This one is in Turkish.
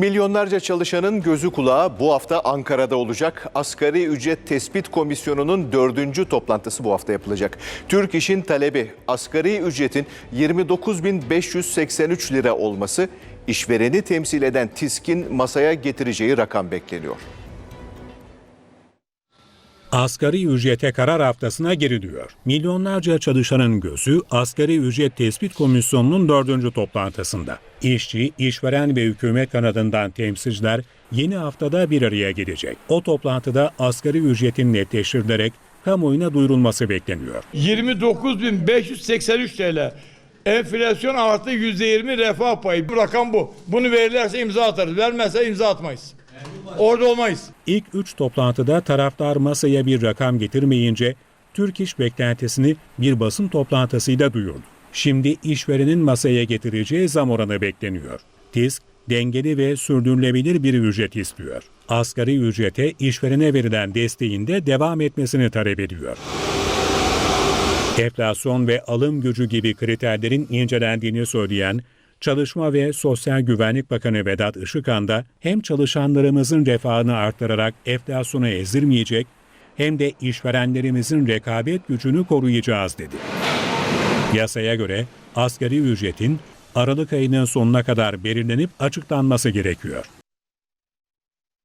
Milyonlarca çalışanın gözü kulağı bu hafta Ankara'da olacak. Asgari ücret tespit komisyonunun dördüncü toplantısı bu hafta yapılacak. Türk İş'in talebi asgari ücretin 29.583 lira olması işvereni temsil eden TİSK'in masaya getireceği rakam bekleniyor. Asgari ücrete karar haftasına giriliyor. Milyonlarca çalışanın gözü Asgari Ücret Tespit Komisyonu'nun dördüncü toplantısında. İşçi, işveren ve hükümet kanadından temsilciler yeni haftada bir araya gelecek. O toplantıda asgari ücretin netleştirilerek kamuoyuna duyurulması bekleniyor. 29.583 TL. Enflasyon artı %20 refah payı. Bu rakam bu. Bunu verirlerse imza atarız. Vermezse imza atmayız. Orada olmayız. İlk üç toplantıda taraftar masaya bir rakam getirmeyince Türk İş beklentisini bir basın toplantısıyla duyurdu. Şimdi işverenin masaya getireceği zam oranı bekleniyor. TİSK dengeli ve sürdürülebilir bir ücret istiyor. Asgari ücrete işverene verilen desteğin de devam etmesini talep ediyor. Enflasyon ve alım gücü gibi kriterlerin incelendiğini söyleyen Çalışma ve Sosyal Güvenlik Bakanı Vedat Işıkhan da hem çalışanlarımızın refahını arttırarak enflasyonu ezdirmeyecek hem de işverenlerimizin rekabet gücünü koruyacağız dedi. Yasaya göre asgari ücretin Aralık ayının sonuna kadar belirlenip açıklanması gerekiyor.